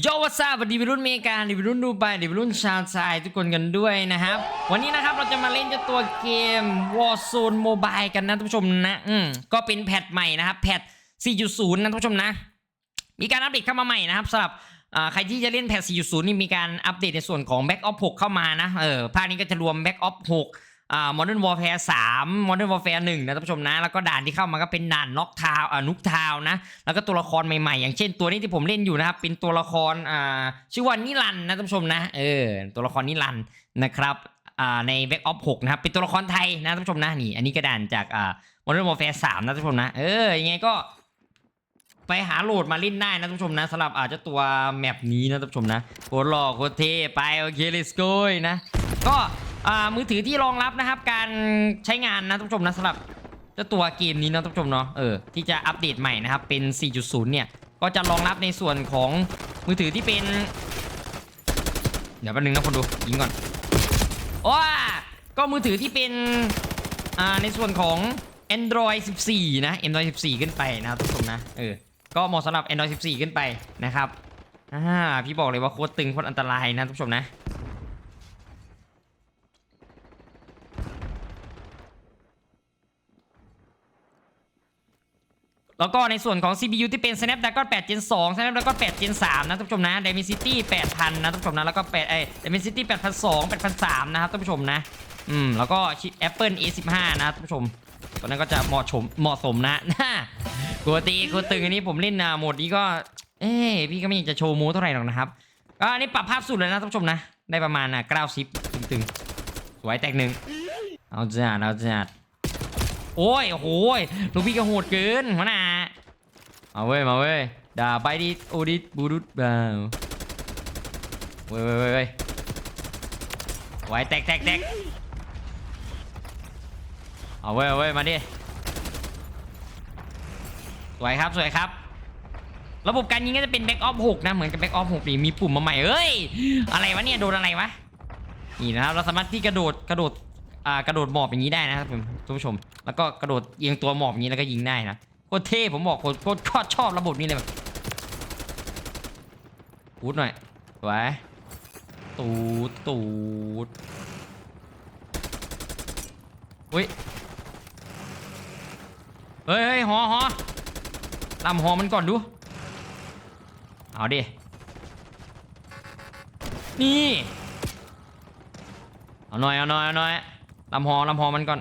โยวัสวัสดีวัยรุ่นเมกาวัยรุ่นดูไปวัยรุ่นชาวไทยทุกคนกันด้วยนะครับ วันนี้นะครับเราจะมาเล่นเจ้าตัวเกม Warzone Mobile กันนะท่านผู้ชมนะอืมก็เป็นแพทใหม่นะครับแพท 4.0 นะท่านผู้ชมนะ มีการอัปเดตเข้ามาใหม่นะครับสำหรับใครที่จะเล่นแพท 4.0 นี่มีการอัปเดตในส่วนของ Back of 6เข้ามานะเออภาคนี้ก็จะรวม Back of 6 อ่า Modern Warfare 3 Modern Warfare 1นะท่านผู้ชมนะ แล้วก็ด่านที่เข้ามาก็เป็นด่านน็อกทาวอ่านุกทาวนะ แล้วก็ตัวละครใหม่ๆ อย่างเช่นตัวนี้ที่ผมเล่นอยู่นะครับ เป็นตัวละครอ่าชื่อว่านิรันนะท่านผู้ชมนะ เออ ตัวละครนิรันนะครับอ่าใน Back of 6นะครับ เป็นตัวละครไทยนะท่านผู้ชมนะนี่ อันนี้ก็ด่านจากอ่า Modern Warfare 3นะท่านผู้ชมนะ เออ ยังไงก็ ไปหาโหลดมาเล่นได้นะท่านผู้ชมนะสำหรับอาจจะตัวแมปนี้นะท่านผู้ชมนะโคตรหล่อโคตรเท่ไป โอเค let's go นะ ก็ มือถือที่รองรับนะครับ การใช้งานนะท่านผู้ชมนะสำหรับเจ้าตัวเกมนี้นะท่านผู้ชมเนาะเออที่จะอัปเดตใหม่นะครับเป็น 4.0 เนี่ย ก็จะรองรับในส่วนของมือถือที่เป็น เดี๋ยวแป๊บนึงนะคนดูยิงก่อนว้าก็มือถือที่เป็นอ่าในส่วนของ Android 14 นะ Android 14 ขึ้นไปนะครับทุกคนนะเออก็เหมาะสำหรับ Android 14 ขึ้นไปนะครับอ่าพี่บอกเลยว่าโคตรตึงโคตรอันตรายนะทุกผู้ชมนะ แล้วก็ในส่วนของ CPU ที่เป็น Snapdragon 8 Gen 2 Snapdragon 8 Gen 3นะท่านผู้ชมนะ Dimensity 8000 นะท่านผู้ชมนะ แล้วก็8เอ้ Dimensity 8002 8003 นะครับท่านผู้ชมนะ อืม แล้วก็ชิป Apple A15 นะท่านผู้ชมตัวนั้นก็จะเหมาะสมเหมาะสมนะกลัวตีกลัวตึงอันนี้ผมเล่นนะโหมดนี้ก็ เอ้พี่ก็ไม่อยากจะโชว์ม้เท่าไหร่หรอกนะครับ ก็อันนี้ปรับภาพสุดเลยนะท่านผู้ชมนะ ได้ประมาณนะ9ซิปตึงๆ สวยแตกหนึ่งเอาจัดเอาจัดโอ้ยโอ้ยลูกพี่ก็โหดเกินหัวหน้า เอาเว้ยมาเว้ยด่าไปดิโอดิบูดุดบ้าเว้ยเว้ยเว้ยเว้ไว้แตกแตกแตกเอาเว้ยเอาเว้ยมาดิสวยครับสวยครับ ระบบการยิงก็จะเป็น back off 6นะเหมือนกับ back off 6นี่มีปุ่มมาใหม่เอ้ยอะไรวะเนี่ยโดนอะไรวะนี่นะครับเราสามารถที่กระโดดกระโดดอ่ากระโดดหมอบอย่างนี้ได้นะครับผมท่านผู้ชม แล้วก็กระโดดเอียงตัวหมอบอย่างนี้แล้วก็ยิงได้นะ คตรเท่ผมบอกโคตรโคตรชอบระบบนี้เลยแบบตูดหน่อยไว้ตูดตูดอุ้ยเฮ้ยเฮ้ยหอหอลำหอมันก่อนดู เอาดิ นี่ เอาหน่อย เอาหน่อยเอาหน่อยลำหอลำหอมันก่อน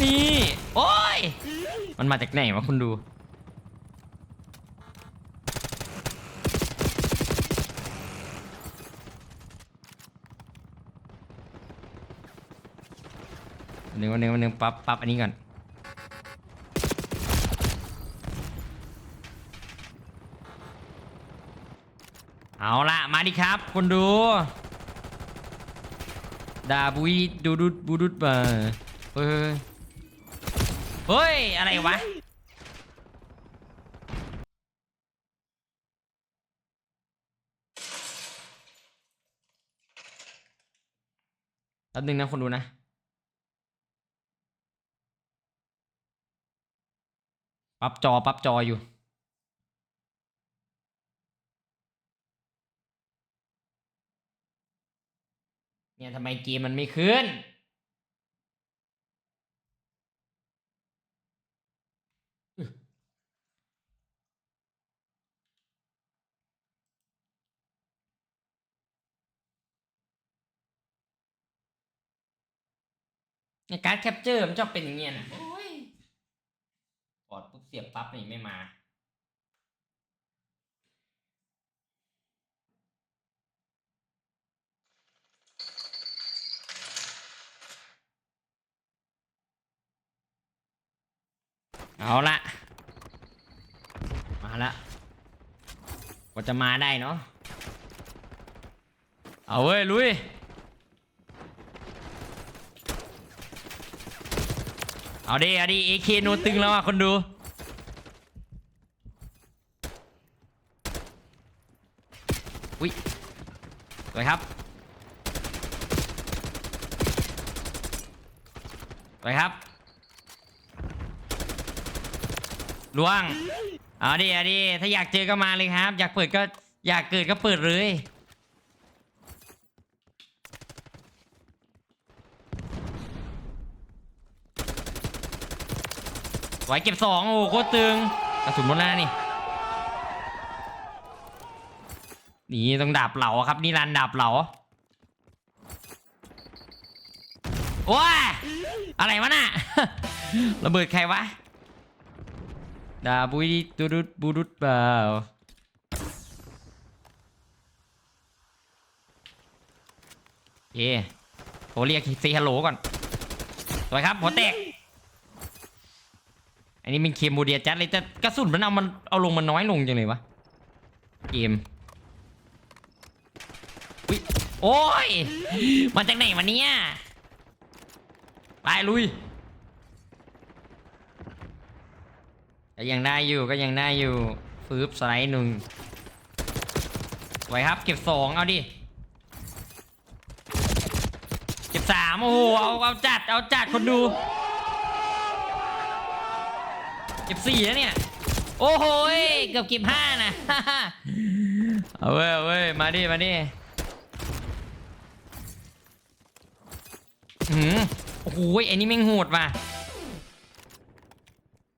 นี่ โอ้ย มันมาจากไหนวะคุณดู หนึ่งวันหนึ่งวันหนึ่งปั๊บปั๊บอันนี้ก่อน เอาละมาดิครับคนดู ดาบุยดูดูบูดุดมาเฮ้ย เฮ้ย อะไรวะ แป๊บนึงนะคนดูนะ ปรับจอ ปรับจออยู่ เนี่ยทำไมเกมมันไม่ขึ้น ในการดแคปเจอร์มันชอบเป็นอย่างเงี้ยนะโอ้ยกดปุ๊บเสียบปั๊บนี่ไม่มาเอาละมาละกว่าจะมาได้เนาะเอาเว้ยลุย เอาดิเอาดิเอเคโนตึงแล้วอะคนดู อุ้ยสวยครับสวยครับล่วงเอาดิเอาดิถ้าอยากเจอก็มาเลยครับ อยากเปิดก็อยากเกิดก็เปิดเลย ไหวเก็บสองโอ้โหโคตรตึงกระสุนหมดแล้วนี่นี่ต้องดาบเหลาครับนี่รันดาบเหลาโอ้ยอะไรวะน่ะระเบิดใครวะดาบุยดิดูดุดบูดุดเปล่าเย่โทรเรียกซีฮัลโหลก่อนสวยครับหัวแตก อันนี้เป็นเคมโมเดียจัดเลยแต่กระสุนมันเอามันเอาลงมันน้อยลงจังเลยวะเกมอุ๊ยโอ้ยมาจากไหนวันนี้ไปลุยก็ยังได้อยู่ก็ยังได้อยู่ฟืบสไลด์หนึ่งสวยครับเก็บสองเอาดิเก็บสามโอ้โหเอาเอาจัดเอาจัดคนดู เก็บสี่แล้วเนี่ย โอ้โหเกือบเก็บห้านะเอาเว้ยเอาเว้ยมาดิมาดิอืมโอ้โหไอ้นี่แม่งโหดว่ะ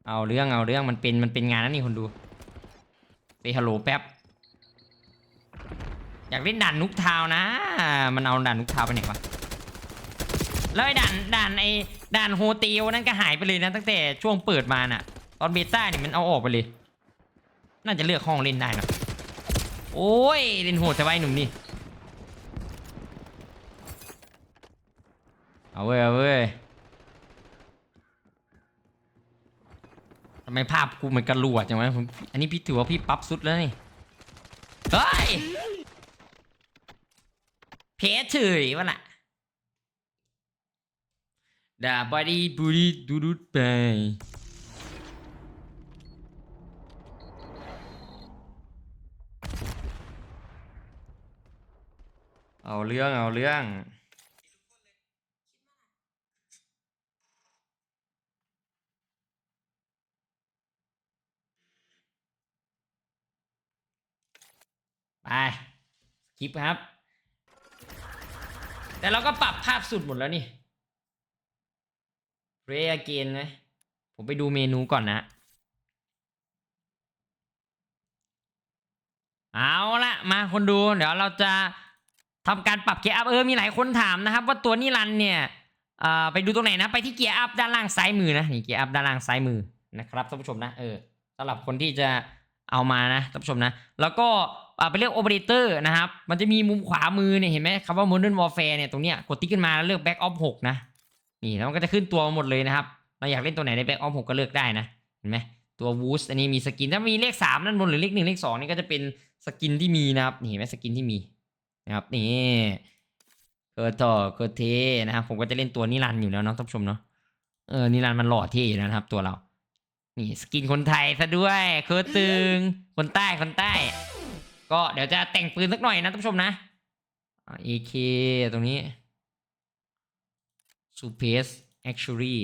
เอาเรื่องเอาเรื่องมันเป็นมันเป็นงานนั่นนี่คนดูเซฮัลโหลแป๊บอยากเล่นด่านนุกทาวนะ มันเอาด่านนุกทาวไปไหนวะแล้วไอ้ด่านด่านไอ้ด่านโฮเทลนั่นก็หายไปเลยนะตั้งแต่ช่วงเปิดมาน่ะ ตอนเบต้านี่มันเอาออกไปเลย น่าจะเลือกห้องเล่นได้นะโอ้ยเล่นโหดแต่ว่าไอ้หนุ่มนี่เอาเว้ยเอาเว้ยทำไมภาพกูเหมือนกระลวดจังวะผมอันนี้พี่ถือว่าพี่ปั๊บสุดแล้วนี่เฮ้ยเพชเฉยวะน่ะดาบอดี้บูดี้ดูดูดไป เอาเรื่องเอาเรื่อง ไปคลิปครับ แต่เราก็ปรับภาพสุดหมดแล้วนี่เรย์เกนไหมผมไปดูเมนูก่อนนะ เอาละมาคนดู เดี๋ยวเราจะ ทำการปรับเกียร์อัพเออมีหลายคนถามนะครับ ว่าตัวนี้รันเนี่ยอ่อไปดูตรงไหนนะไปที่เกียร์อัพด้านล่างซ้ายมือนะนี่เกียร์อัพด้านล่างซ้ายมือนะครับท่านผู้ชมนะเออสำหรับคนที่จะเอามานะท่านผู้ชมนะ แล้วก็อ่าไปเลือกโอเปอเรเตอร์นะครับ มันจะมีมุมขวามือเนี่ยเห็นไหมคำว่า Modern Warfare เนี่ยตรงเนี้ยกดติ๊กขึ้นมาแล้วเลือก Back Off 6 นะ นี่แล้วมันก็จะขึ้นตัวมาหมดเลยนะครับ เราอยากเล่นตัวไหนใน Back Off 6 ก็เลือกได้นะ เห็นไหมตัววูสอันนี้มีสกิน ถ้ามีเลขสามด้านบนหรือเลขหนึ่งเลขสองนี่ก็จะเป็นสกินที่มีนะครับ นี่เห็นไหมสกินที่มี นะครับนี่เกอร์ต่อเกอร์เทนะครับ ผมก็จะเล่นตัวนิรันอยู่แล้วเนาะท่านผู้ชมเนาะเออนิรันมันหล่อเท่อยู่นะครับ ตัวเรา นี่สกินคนไทยซะด้วยเคอร์ตึงคนใต้คนใต้ ก็เดี๋ยวจะแต่งปืนสักหน่อยนะท่านผู้ชมนะอ่า AK ตรงนี้ s u p e s Actually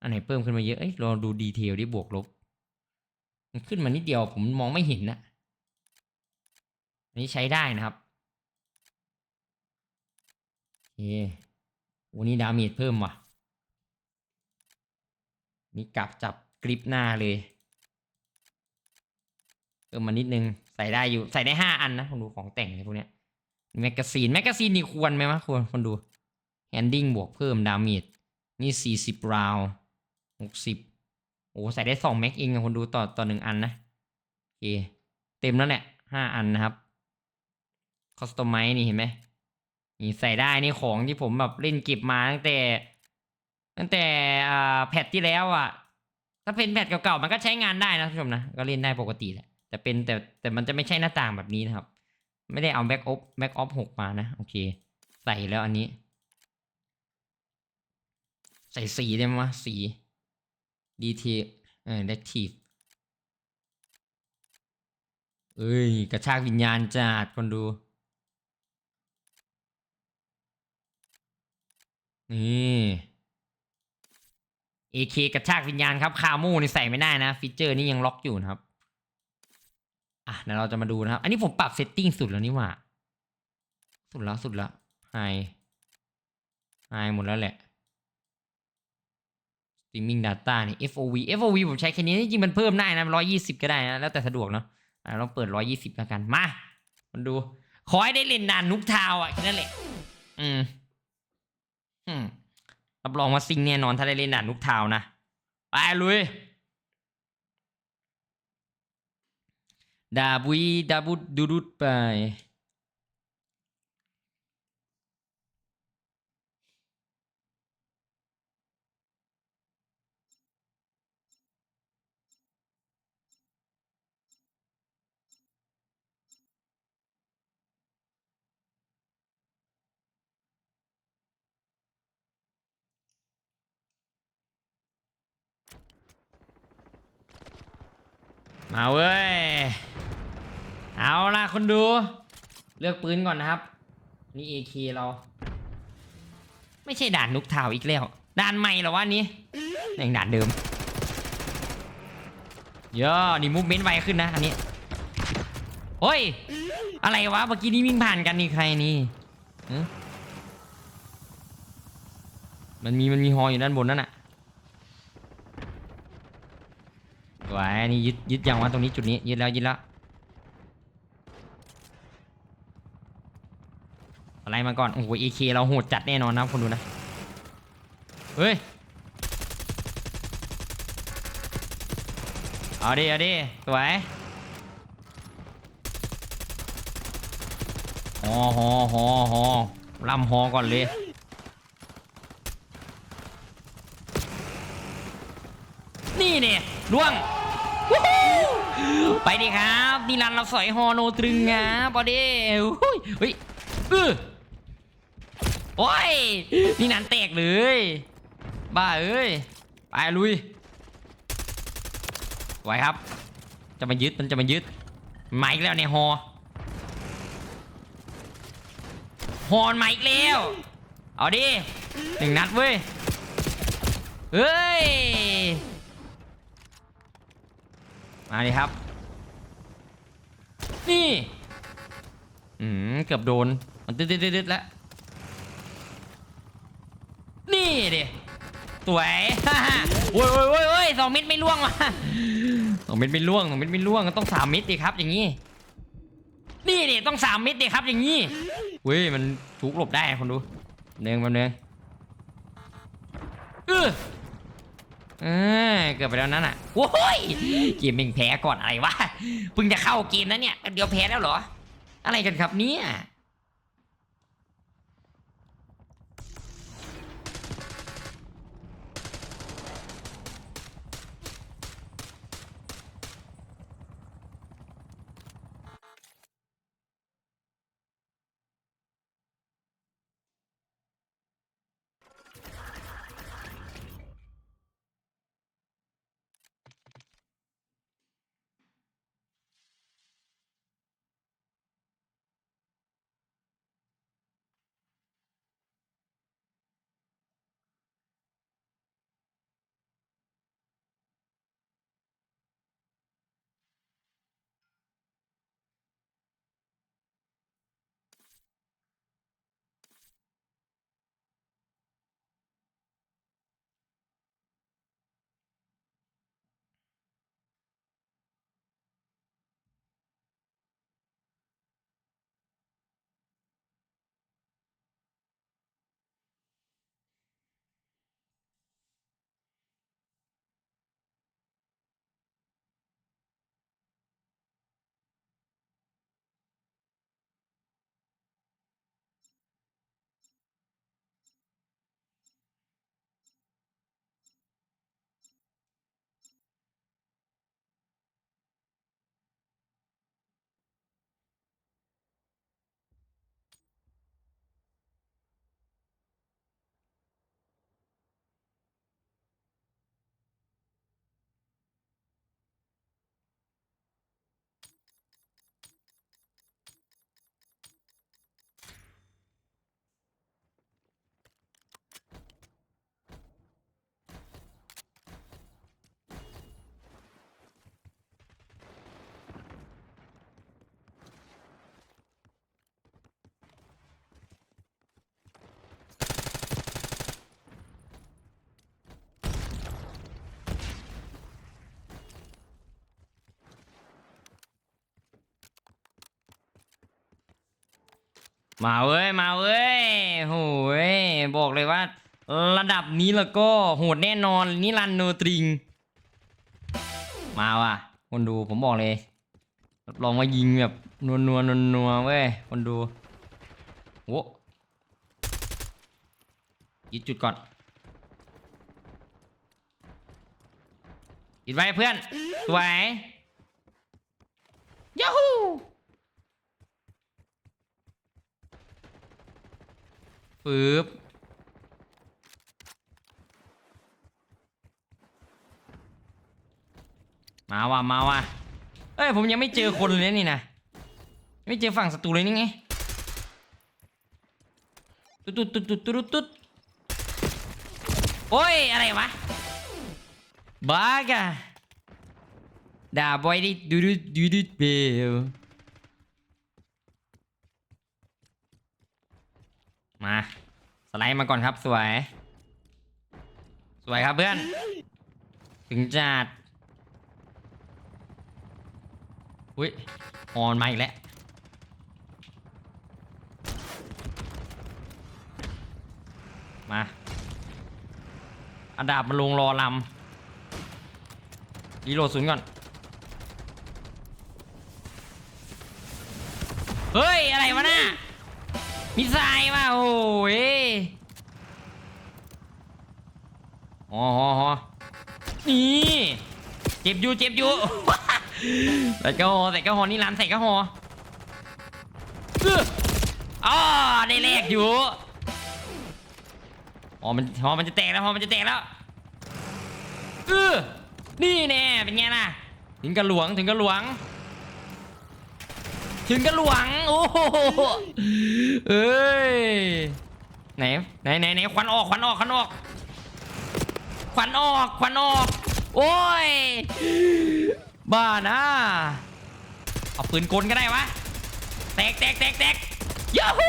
อันไหนเพิ่มขึ้นมาเยอะเอ้ยลองดูดีเทลดิบวกลบ มันขึ้นมานิดเดียวผมมองไม่เห็นนะ นี้ใช้ได้นะครับโอเคโอ้นี่ดาเมจเพิ่มว่ะ นี่กลับจับกริปหน้าเลยเพิ่มมานิดนึง ใส่ได้อยู่ ใส่ได้ห้าอันนะคนดูของแต่งเนี่ยพวกเนี้ยแมกกาซีน แมกกาซีนนี่ควรไหมวะควรคนดูแฮนดิ้งบวกเพิ่มดาเมจนี่สี่สิบราวหกสิบโอ้ใส่ได้สองแม็กเองอะคนดูต่อต่อหนึ่งอันนะโอเค เต็มแล้วแหละห้าอันนะครับ คอสตอมไมนี่เห็นไหมนี่ใส่ได้นี่ของที่ผมแบบเล่นเก็บมาตั้งแต่ ตั้งแต่อ่าแพทที่แล้วอะ ถ้าเป็นแพทเก่าๆมันก็ใช้งานได้นะท่านผู้ชมนะก็เล่นได้ปกติแหละแต่เป็นแต่แต่มันจะไม่ใช่หน้าต่างแบบนี้นะครับ ไม่ได้เอาแบ็กออฟแบ็กออฟหกมานะโอเค ใส่แล้วอันนี้ ใส่สีได้ไหมวะสีดีเทเออเดทีฟเอ้ย กระชากวิญญาณจัดคนดู นี่ AK กระชากวิญญาณครับคาโม่นี่ใส่ไม่ได้นะฟีเจอร์นี่ยังล็อกอยู่นะครับ อะเดี๋ยวเราจะมาดูนะครับ อันนี้ผมปรับเซตติ้งสุดแล้วนี่หว่า สุดแล้วสุดแล้วไฮไฮหมดแล้วแหละ streaming data นี่ FOV FOV ผมใช้แค่นี้จริงๆมันเพิ่มได้นะร้อยยี่สิบก็ได้นะ แล้วแต่สะดวกเนาะเราเปิดร้อยยี่สิบแล้วกัน มา มันดู ขอให้ได้เล่นนานนุกทาวอะแค่นั้นแหละ อืม รับรองว่าซิงแน่นอนถ้าได้เล่นด่านนุกทาวน์นะ ไปลุยดาบุยดาบุดดูดุดไป มาเว้ย เอาล่ะคนดู เลือกปืนก่อนนะครับ นี่ AK เรา ไม่ใช่ด่านนุกทาวอีกแล้ว ด่านใหม่เหรอวะนี้ยังด่านเดิมเยอะนี่มูฟเมนต์ไวขึ้นนะอันนี้โอ้ย อะไรวะ เมื่อกี้นี้วิ่งผ่านกันนี่ใครนี่มันมีมันมีฮออยู่ด้านบนนั่นน่ะ ไว้ นี่ยึดยึดยังวะตรงนี้จุดนี้ยึดแล้วยึดแล้วอะไรมาก่อนโอ้โหเอเคเราโหดจัดแน่นอนนะคนดูนะเฮ้ยเอาดิเอาดิสวยฮอฮอฮอฮอลำฮอก่อนเลยนี่เนี่ยล่วง ไปดิครับนี่รันเราสอยฮอโนตรึงครับอดี้อุ้ยเฮ้ยเออโอ้ยนี่นันแตกเลย บ้าเอ้ย ไปลุยไหวครับ จะมายึดมันจะมายึดมาอีกแล้วเนี่ยฮอฮอนมาอีกแล้ว เอาดิหนึ่งนัดเว้ย เฮ้ย มาดิครับ นี่อืมเกือบโดน มันตึ๊ดตึ๊ดตึ๊ดตึ๊ดแล้ว นี่ดิสวยโอ้ยโอ้ยโอ้ยโอ้ยสองเม็ดไม่ล่วงว่ะสองเม็ดไม่ล่วงสองเม็ดไม่ล่วงต้องสามเม็ดดิครับ อย่างนี้ นี่ดิต้องสามเม็ดดิครับ อย่างนี้เว้ยมันถูกหลบได้คนดูเนืองมาเนืองเออ เออเกือบไปแล้วนั่นอะโอ้ยเกมเองแพ้ก่อนอะไรวะเพิ่งจะเข้าเกมนะเนี่ยเดี๋ยวแพ้แล้วเหรอ อะไรกันครับเนี่ย มาเว้ยมาเว้ยโหยบอกเลยว่า ระดับนี้แล้วก็โหดแน่นอนนี่รันโนตริง มาว่ะ คนดูผมบอกเลยรับรองว่ายิงแบบนัวนัวนัวนัวเว้ยคนดูโว้ยึดจุดก่อนยึดไว้เพื่อนสวยยาฮู ปึ๊บมาว่ะมาว่ะเอ้ยผมยังไม่เจอคนเลยนี่นะไม่เจอฝั่งศัตรูเลยนี่ไงตุ๊ดตุ๊ดตุ๊ดตุ๊ดตุ๊ดตุ๊ดโอ้ยอะไรวะบ้ากะด่าบอยดิดูดูดูดูเบล มา สไลด์มาก่อนครับสวย สวยครับเพื่อน ถึงจัดอุ้ยออนมาอีกแล้วมาเอาดาบมาลงรอลำรีโหลดศูนย์ก่อน เฮ้ย อะไรวะน่ะ มิสไซล์มาโอ้ยอ๋ออ๋ออ๋อนี่เจ็บอยู่เจ็บอยู่ใส่กระหอใส่กระหอนี่ร้านใส่กระหออื้ออ๋อได้แลกอยู่อ๋อมันหอมันจะแตกแล้วหอมันจะแตกแล้วเออนี่แน่เป็นไงล่ะถึงกระหลวงถึงกระหลวง ถึงกระหลวง โอ้โหเอ้ยไหนไหนไหนไหนควันออกควันออกควันออกควันออกควันออก โอ้ย บ้านะเอาปืนกลก็ได้วะแตกแตกแตกแตกยาฮู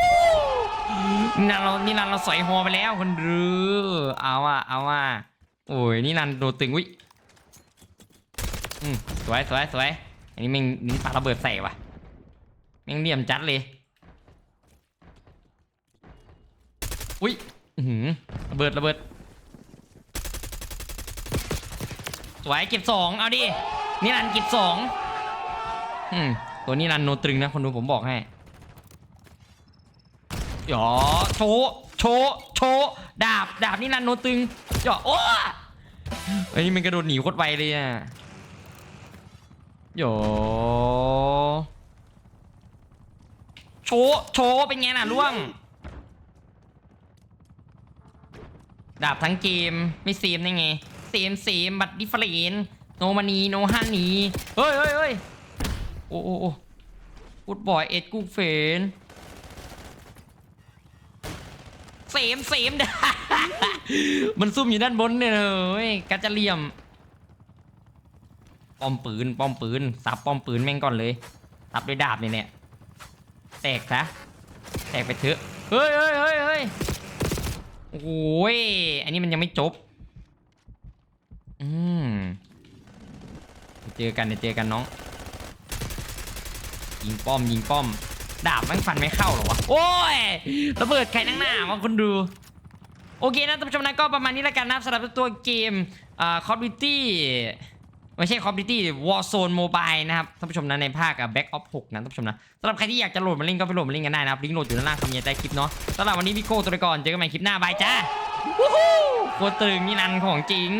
นี่นันเรานี่นันเราสอยฮอไปแล้วคนรือเอาอะเอาอะโอ้ยนี่นันโดนตึงวิอืมสวยสวยสวยอันนี้ม่งนี่ปาระเบิดใส่วะ แม่งเหลี่ยมจัดเลย อุ้ยหือระเบิดระเบิด สวยเก็บสองเอาดิ นี่รันเก็บสองอืมตัวนี้รันโนตรึงนะคนดูผมบอกให้หยอโชว์โชว์โชว์ดาบ ดาบนี่รันโนตรึงหยอโอ้ไอ้ยมันกระโดดหนีโคตรไวเลยอะหยอ โชว์โชว์เป็นไงน่ะล่วง ดาบทั้งเกมไม่เซมได้ไงเซมเซมบัตดิฟเฟรนโนมานีโนฮันนีเฮ้ยเฮ้ยเฮ้ยโอ้โอ้โอ้พูดบ่อยเอ็ดกูเฟนเสมเสมมันซุ่มอยู่ด้านบนเนี่ยเฮ้ยกัจจะเหลี่ยม ป้อมปืน ป้อมปืนสับป้อมปืนแม่งก่อนเลยสับด้วยดาบเนี่ยเนี่ย แตกซะแตกไปเถอะเฮ้ยเฮ้ยเฮ้ยเฮ้ยโอ้ยอันนี้มันยังไม่จบ อืมเจอกันเดี๋ยวเจอกันน้อง ยิงป้อมยิงป้อม ดาบแมันฟันไม่เข้าหรอวะ โอ้ยระเบิดใครนั่งหน้าวะคนดูโอเคนะท่านผู้ชมนะก็ประมาณนี้แล้วกันนะสำหรับตัวเกมอ่า Call of Duty ไม่ใช่ Call of Duty Warzone Mobile นะครับท่านผู้ชมนะในภาค Back of 6นะท่านผู้ชมนะสำหรับใครที่อยากจะโหลดมาเล่นก็ไปโหลดมาเล่นกันได้นะครับลิงก์โหลดอยู่ด้านล่างคำยันใต้คลิปเนาะสำหรับวันนี้พี่โคตัวไปก่อนเจอกันใหม่คลิปหน้าบายจ้าวู้ฮู้โคตรตึงนี่นันของจริง